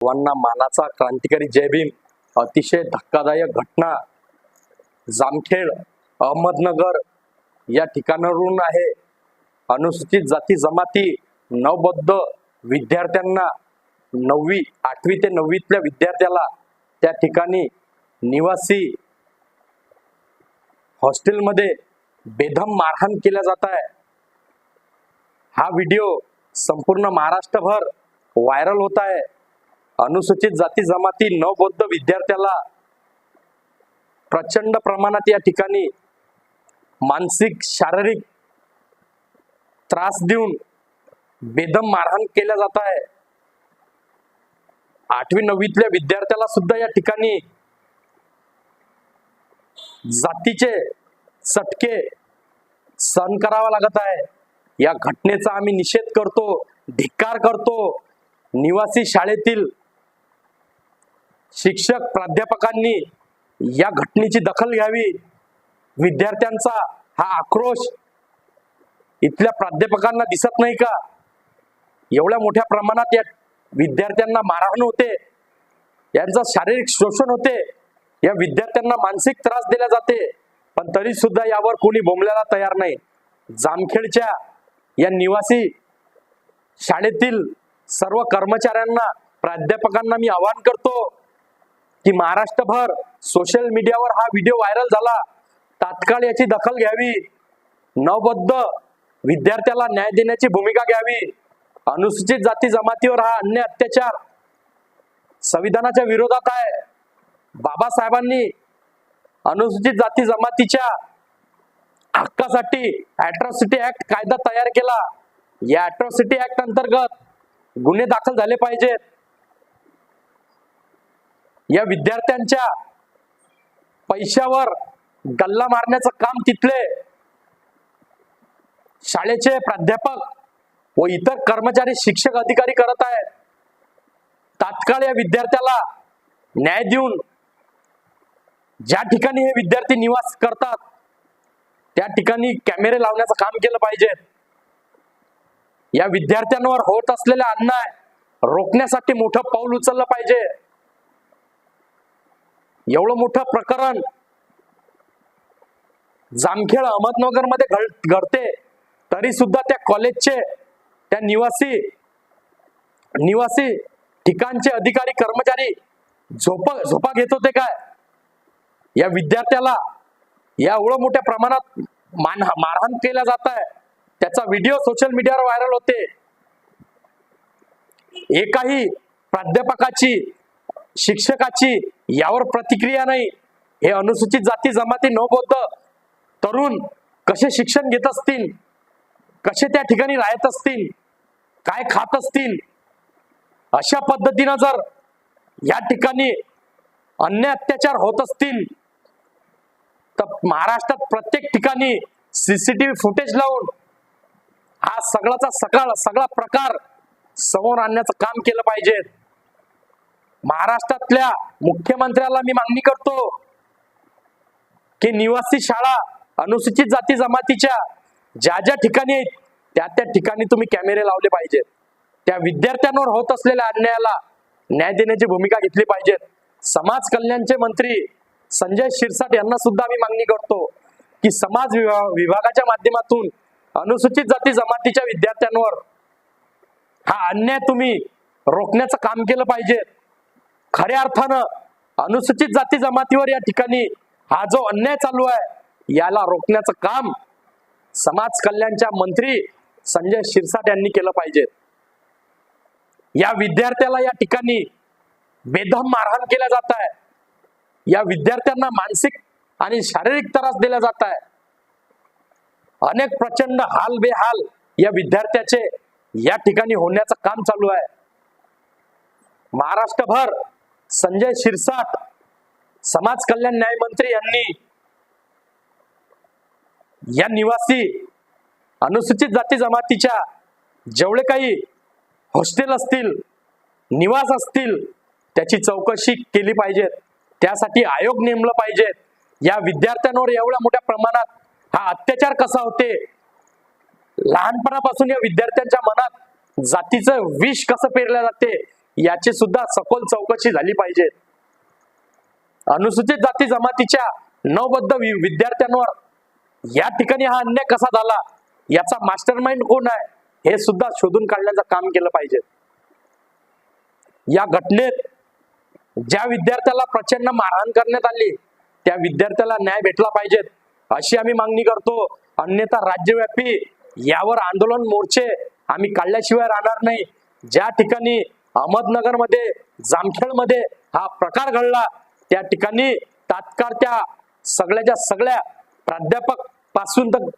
सर्वांना मानाचा क्रांतिकारी जयभीम अतिशय धक्कादायक घटना. जामखेड अहमदनगर या ठिकाणावरून आहे. अनुसूचित जाती जमाती नवबद्ध विद्यार्थ्यांना नववी आठवी ते नववीतल्या विद्यार्थ्याला त्या ठिकाणी निवासी हॉस्टेलमध्ये बेदम मारहाण केल्या जात आहे. हा व्हिडिओ संपूर्ण महाराष्ट्रभर व्हायरल होत आहे. अनुसूचित जाती जमाती नवबौद्ध विद्यार्थ्याला प्रचंड प्रमाणात या ठिकाणी मानसिक शारीरिक त्रास देऊन बेदम मारहाण केल्या जात आहे. आठवी नववीतल्या विद्यार्थ्याला सुद्धा या ठिकाणी जातीचे चटके सहन करावा लागत आहे. या घटनेचा आम्ही निषेध करतो धिक्कार करतो. निवासी शाळेतील शिक्षक प्राध्यापकांनी या घटनेची दखल घ्यावी. विद्यार्थ्यांचा हा आक्रोश इथल्या प्राध्यापकांना दिसत नाही का? एवढ्या मोठ्या प्रमाणात या विद्यार्थ्यांना मारहाण होते. यांचं शारीरिक शोषण होते. या विद्यार्थ्यांना मानसिक त्रास दिला जाते. पण तरी सुद्धा यावर कोणी बोंबल्याला तयार नाही. जामखेडच्या या निवासी शाळेतील सर्व कर्मचाऱ्यांना प्राध्यापकांना मी आवाहन करतो की महाराष्ट्रभर सोशल मीडियावर हा व्हिडिओ व्हायरल झाला. तात्काळ याची दखल घ्यावी. नवबद्ध विद्यार्थ्याला न्याय देण्याची भूमिका घ्यावी. अनुसूचित जाती जमातीवर हा अन्य अत्याचार. संविधानाच्या विरोधात आहे. बाबासाहेबांनी अनुसूचित जाती जमातीच्या हक्कासाठी अॅट्रॉसिटी ऍक्ट कायदा तयार केला. या अॅट्रॉसिटी ऍक्ट अंतर्गत गुन्हे दाखल झाले पाहिजेत. या विद्यार्थ्यांच्या पैशावर गल्ला मारण्याचं काम तिथले शाळेचे प्राध्यापक व इतर कर्मचारी शिक्षक अधिकारी करत आहेत. तात्काळ या विद्यार्थ्याला न्याय देऊन ज्या ठिकाणी हे विद्यार्थी निवास करतात त्या ठिकाणी कॅमेरे लावण्याचं काम केलं पाहिजे. या विद्यार्थ्यांवर होत असलेला अन्याय रोखण्यासाठी मोठं पाऊल उचललं पाहिजे. एवढं मोठं प्रकरण जामखेड अहमदनगरमध्ये घडते. तरी सुद्धा त्या कॉलेजचे त्या निवासी निवासी ठिकाणचे अधिकारी कर्मचारी झोपा झोपा घेत होते काय? या विद्यार्थ्याला या एवढं मोठ्या प्रमाणात मान मारहाण केल्या जात आहे. त्याचा व्हिडिओ सोशल मीडियावर व्हायरल होते. एकाही प्राध्यापकाची शिक्षकाची यावर प्रतिक्रिया नाही. हे अनुसूचित जाती जमाती नवबौद्ध तरुण कसे शिक्षण घेत असतील? कसे त्या ठिकाणी राहत असतील? काय खात असतील? अशा पद्धतीनं जर या ठिकाणी अन्य अत्याचार होत असतील तर महाराष्ट्रात प्रत्येक ठिकाणी सीसीटीव्ही फुटेज लावून हा सगळाचा सकाळ सगळा प्रकार समोर आणण्याचं काम केलं पाहिजे. महाराष्ट्रातल्या मुख्यमंत्र्याला मी मागणी करतो की निवासी शाळा अनुसूचित जाती जमातीच्या ज्या ज्या ठिकाणी आहेत त्या त्या ठिकाणी तुम्ही कॅमेरे लावले पाहिजेत. त्या विद्यार्थ्यांवर होत असलेल्या अन्यायाला न्याय देण्याची भूमिका घेतली पाहिजे. समाज कल्याणचे मंत्री संजय शिरसाट यांना सुद्धा मी मागणी करतो की समाज विभा- विभागाच्या माध्यमातून अनुसूचित जाती जमातीच्या विद्यार्थ्यांवर हा अन्याय तुम्ही रोखण्याचं काम केलं पाहिजे. खऱ्या अर्थानं अनुसूचित जाती जमातीवर या ठिकाणी हा जो अन्याय चालू आहे याला रोखण्याचं काम समाज कल्याणच्या मंत्री संजय शिरसाट यांनी केलं पाहिजे. या विद्यार्थ्याला या ठिकाणी बेदम मारहाण केल्या जात आहे. या विद्यार्थ्यांना मानसिक आणि शारीरिक त्रास दिला जात आहे. अनेक प्रचंड हाल बेहाल या विद्यार्थ्याचे या ठिकाणी होण्याचं काम चालू आहे. महाराष्ट्रभर संजय शिरसाट समाज कल्याण न्यायमंत्री यांनी या निवासी अनुसूचित जाती जमातीच्या जेवढे काही हॉस्टेल असतील निवास असतील त्याची चौकशी केली पाहिजे त्यासाठी आयोग नेमलं पाहिजे या विद्यार्थ्यांवर एवढ्या मोठ्या प्रमाणात हा अत्याचार कसा होते? लहानपणापासून या विद्यार्थ्यांच्या मनात जातीचं विष कसं पेरलं जाते? याची सुद्धा सखोल चौकशी झाली पाहिजे. अनुसूचित जाती जमातीच्या नवबद्ध विद्यार्थ्यांवर या ठिकाणी हा अन्याय कसा झाला याचा मास्टर माइंड कोण आहे हे सुद्धा शोधून काढण्याचं काम केलं पाहिजे. या घटनेत ज्या विद्यार्थ्याला प्रचंड मारहाण करण्यात आली त्या विद्यार्थ्याला न्याय भेटला पाहिजे अशी आम्ही मागणी करतो. अन्यथा राज्यव्यापी यावर आंदोलन मोर्चे आम्ही काढल्याशिवाय राहणार नाही. ज्या ठिकाणी अहमदनगरमध्ये जामखेडमध्ये हा प्रकार घडला. त्या ठिकाणी तात्काळ त्या सगळ्याच्या सगळ्या प्राध्यापकपासून तर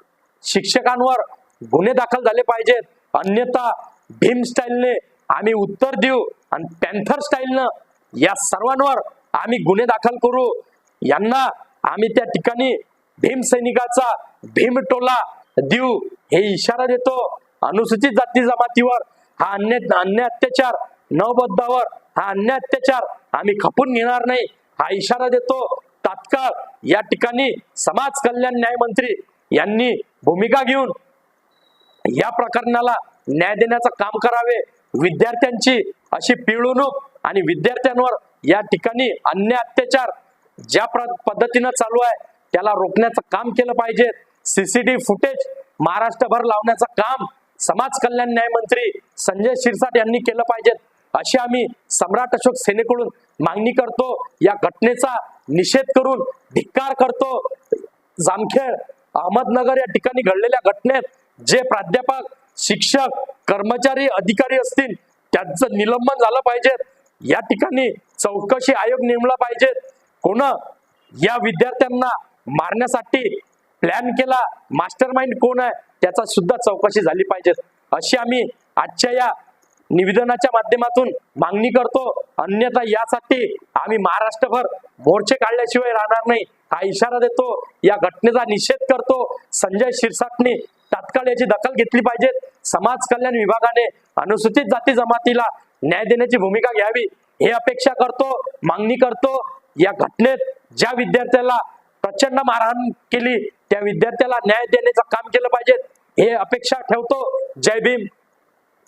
शिक्षकांवर गुन्हे दाखल झाले पाहिजेत. अन्यथा भीम स्टाईलने आम्ही उत्तर देऊ आणि पॅन्थर स्टाईलनं या सर्वांवर आम्ही गुन्हे दाखल करू. यांना आम्ही त्या ठिकाणी भीम सैनिकाचा भीम टोला देऊ हे इशारा देतो. अनुसूचित जाती जमातीवर हा अन्य अन्य अत्याचार नवबद्धावर हा अन्य अत्याचार आम्ही खपून घेणार नाही. हा इशारा देतो तात्काळ. या ठिकाणी समाज कल्याण न्यायमंत्री यांनी भूमिका घेऊन या प्रकरणाला न्याय देण्याचं काम करावे. विद्यार्थ्यांची अशी पिळवणूक आणि विद्यार्थ्यांवर या ठिकाणी अन्य अत्याचार ज्या प्र- पद्धतीनं चालू आहे त्याला रोखण्याचं काम केलं पाहिजे. सीसीटीव्ही फुटेज महाराष्ट्रभर लावण्याचं काम समाज कल्याण न्यायमंत्री संजय शिरसाट यांनी केलं पाहिजे. अशी आम्ही सम्राट अशोक सेनेकडून मागणी करतो. या घटनेचा निषेध करून धिक्कार करतो. जामखेड अहमदनगर या ठिकाणी घडलेल्या घटनेत जे प्राध्यापक शिक्षक कर्मचारी अधिकारी असतील त्यांचं निलंबन झालं पाहिजे. या ठिकाणी चौकशी आयोग नेमला पाहिजे. कोण? या विद्यार्थ्यांना मारण्यासाठी प्लॅन केला. मास्टर माइंड कोण आहे? त्याचा सुद्धा चौकशी झाली पाहिजे. अशी आम्ही आजच्या या निवेदनाच्या माध्यमातून मागणी करतो. अन्यथा यासाठी आम्ही महाराष्ट्रभर मोर्चे काढल्याशिवाय राहणार नाही. हा इशारा देतो. या घटनेचा निषेध करतो. संजय शिरसाटने तात्काळ याची दखल घेतली पाहिजे. समाज कल्याण विभागाने अनुसूचित जाती जमातीला न्याय देण्याची भूमिका घ्यावी हे अपेक्षा करतो मागणी करतो. या घटनेत ज्या विद्यार्थ्याला प्रचंड मारहाण केली त्या विद्यार्थ्याला न्याय देण्याचं काम केलं पाहिजे हे अपेक्षा ठेवतो. जय भीम.